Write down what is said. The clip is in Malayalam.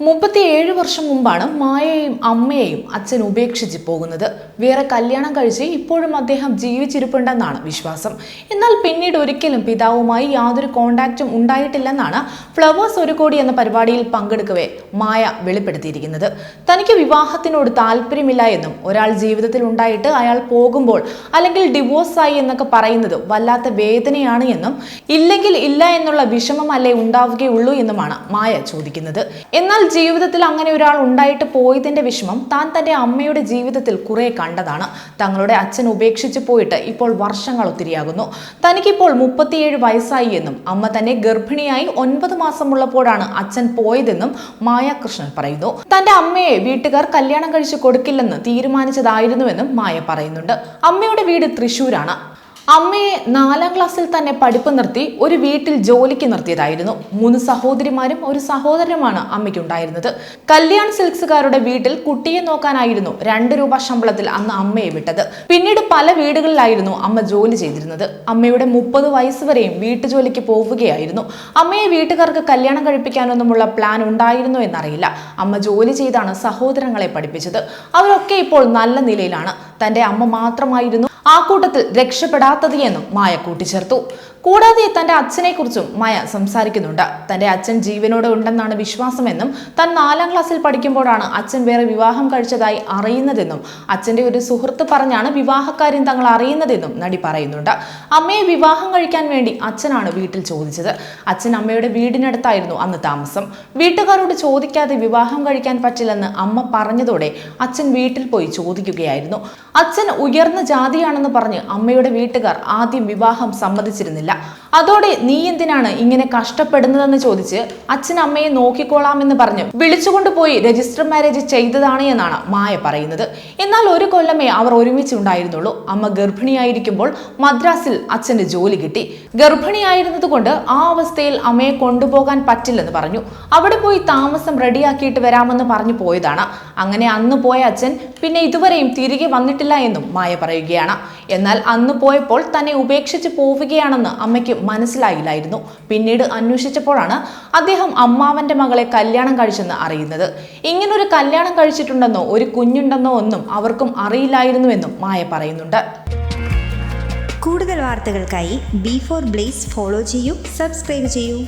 മുപ്പത്തിയേഴ് വർഷം മുമ്പാണ് മായയെയും അമ്മയെയും അച്ഛൻ ഉപേക്ഷിച്ച് പോകുന്നത്. വേറെ കല്യാണം കഴിച്ച് ഇപ്പോഴും അദ്ദേഹം ജീവിച്ചിരിപ്പുണ്ടെന്നാണ് വിശ്വാസം. എന്നാൽ പിന്നീട് ഒരിക്കലും പിതാവുമായി യാതൊരു കോണ്ടാക്റ്റും ഉണ്ടായിട്ടില്ലെന്നാണ് ഫ്ലവേഴ്സ് ഒരു കോടി എന്ന പരിപാടിയിൽ പങ്കെടുക്കവേ മായ വെളിപ്പെടുത്തിയിരിക്കുന്നത്. തനിക്ക് വിവാഹത്തിനോട് താല്പര്യമില്ല എന്നും ഒരാൾ ജീവിതത്തിൽ ഉണ്ടായിട്ട് അയാൾ പോകുമ്പോൾ അല്ലെങ്കിൽ ഡിവോഴ്സായി എന്നൊക്കെ പറയുന്നത് വല്ലാത്ത വേദനയാണ് എന്നും ഇല്ലെങ്കിൽ ഇല്ല എന്നുള്ള വിഷമം അല്ലേ ഉണ്ടാവുകയുള്ളൂ എന്നുമാണ് മായ ചോദിക്കുന്നത്. എന്നാൽ ജീവിതത്തിൽ അങ്ങനെ ഒരാൾ ഉണ്ടായിട്ട് പോയതിന്റെ വിഷമം താൻ തന്റെ അമ്മയുടെ ജീവിതത്തിൽ കുറെ കണ്ടതാണ്. തങ്ങളുടെ അച്ഛൻ ഉപേക്ഷിച്ച് പോയിട്ട് ഇപ്പോൾ വർഷങ്ങൾ ഒത്തിരിയാകുന്നു. തനിക്കിപ്പോൾ മുപ്പത്തിയേഴ് വയസ്സായി എന്നും അമ്മ തന്നെ ഗർഭിണിയായി ഒൻപത് മാസമുള്ളപ്പോഴാണ് അച്ഛൻ പോയതെന്നും മായാകൃഷ്ണൻ പറയുന്നു. തന്റെ അമ്മയെ വീട്ടുകാർ കല്യാണം കഴിച്ചു കൊടുക്കില്ലെന്ന് തീരുമാനിച്ചതായിരുന്നുവെന്നും മായ പറയുന്നുണ്ട്. അമ്മയുടെ വീട് തൃശൂരാണ് അമ്മയെ നാലാം ക്ലാസ്സിൽ തന്നെ പഠിപ്പ് നിർത്തി ഒരു വീട്ടിൽ ജോലിക്ക് നിർത്തിയതായിരുന്നു. മൂന്ന് സഹോദരിമാരും ഒരു സഹോദരനുമാണ് അമ്മയ്ക്കുണ്ടായിരുന്നത്. കല്യാൺ സിൽക്സുകാരുടെ വീട്ടിൽ കുട്ടിയെ നോക്കാനായിരുന്നു രണ്ട് രൂപ ശമ്പളത്തിൽ അന്ന് അമ്മയെ വിട്ടത്. പിന്നീട് പല വീടുകളിലായിരുന്നു അമ്മ ജോലി ചെയ്തിരുന്നത്. അമ്മയുടെ മുപ്പത് വയസ്സ് വരെയും വീട്ടുജോലിക്ക് പോവുകയായിരുന്നു. അമ്മയെ വീട്ടുകാർക്ക് കല്യാണം കഴിപ്പിക്കാനൊന്നുമുള്ള പ്ലാൻ ഉണ്ടായിരുന്നു എന്നറിയില്ല. അമ്മ ജോലി ചെയ്താണ് സഹോദരങ്ങളെ പഠിപ്പിച്ചത്. അവരൊക്കെ ഇപ്പോൾ നല്ല നിലയിലാണ്. തന്റെ അമ്മ മാത്രമായിരുന്നു ആ കൂട്ടത്തിൽ രക്ഷപ്പെടാത്തത് എന്നും മായ കൂട്ടിച്ചേർത്തു. കൂടാതെ തന്റെ അച്ഛനെക്കുറിച്ചും മായ സംസാരിക്കുന്നുണ്ട്. തന്റെ അച്ഛൻ ജീവനോടെ ഉണ്ടെന്നാണ് വിശ്വാസമെന്നും താൻ നാലാം ക്ലാസ്സിൽ പഠിക്കുമ്പോഴാണ് അച്ഛൻ വേറെ വിവാഹം കഴിച്ചതായി അറിയുന്നതെന്നും അച്ഛന്റെ ഒരു സുഹൃത്ത് പറഞ്ഞാണ് വിവാഹക്കാര്യം തങ്ങൾ അറിയുന്നതെന്നും നടി പറയുന്നുണ്ട്. അമ്മയെ വിവാഹം കഴിക്കാൻ വേണ്ടി അച്ഛനാണ് വീട്ടിൽ ചോദിച്ചത്. അച്ഛൻ അമ്മയുടെ വീടിനടുത്തായിരുന്നു അന്ന് താമസം. വീട്ടുകാരോട് ചോദിക്കാതെ വിവാഹം കഴിക്കാൻ പറ്റില്ലെന്ന് അമ്മ പറഞ്ഞതോടെ അച്ഛൻ വീട്ടിൽ പോയി ചോദിക്കുകയായിരുന്നു. അച്ഛൻ ഉയർന്ന ജാതിയാണെന്ന് പറഞ്ഞ് അമ്മയുടെ വീട്ടുകാർ ആദ്യം വിവാഹം സമ്മതിച്ചിരുന്നില്ല. vida അതോടെ നീ എന്തിനാണ് ഇങ്ങനെ കഷ്ടപ്പെടുന്നതെന്ന് ചോദിച്ച് അച്ഛനമ്മയെ നോക്കിക്കോളാമെന്ന് പറഞ്ഞ് വിളിച്ചുകൊണ്ടുപോയി രജിസ്റ്റർ മാരേജ് ചെയ്തതാണ് എന്നാണ് മായ പറയുന്നത്. എന്നാൽ ഒരു കൊല്ലമേ അവർ ഒരുമിച്ച് ഒരുമിച്ചുണ്ടായിരുന്നുള്ളൂ. അമ്മ ഗർഭിണിയായിരിക്കുമ്പോൾ മദ്രാസിൽ അച്ഛന് ജോലി കിട്ടി. ഗർഭിണിയായിരുന്നത് കൊണ്ട് ആ അവസ്ഥയിൽ അമ്മയെ കൊണ്ടുപോകാൻ പറ്റില്ലെന്ന് പറഞ്ഞു. അവിടെ പോയി താമസം റെഡിയാക്കിയിട്ട് വരാമെന്ന് പറഞ്ഞു പോയതാണ്. അങ്ങനെ അന്ന് പോയ അച്ഛൻ പിന്നെ ഇതുവരെയും തിരികെ വന്നിട്ടില്ല എന്നും മായ പറയുകയാണ്. എന്നാൽ അന്ന് പോയപ്പോൾ തന്നെ ഉപേക്ഷിച്ച് പോവുകയാണെന്ന് അമ്മയ്ക്ക് മനസ്സിലായില്ലായിരുന്നു. പിന്നീട് അന്വേഷിച്ചപ്പോഴാണ് അദ്ദേഹം അമ്മാവന്റെ മകളെ കല്യാണം കഴിച്ചെന്ന് അറിയുന്നത്. ഇങ്ങനൊരു കല്യാണം കഴിച്ചിട്ടുണ്ടെന്നോ ഒരു കുഞ്ഞുണ്ടെന്നോ ഒന്നും അവർക്കും അറിയില്ലായിരുന്നുവെന്നും മായ പറയുന്നുണ്ട്. കൂടുതൽ വാർത്തകൾക്കായി ബി ഫോർ ബ്ലേസ് ഫോളോ ചെയ്യൂ സബ്സ്ക്രൈബ് ചെയ്യൂ.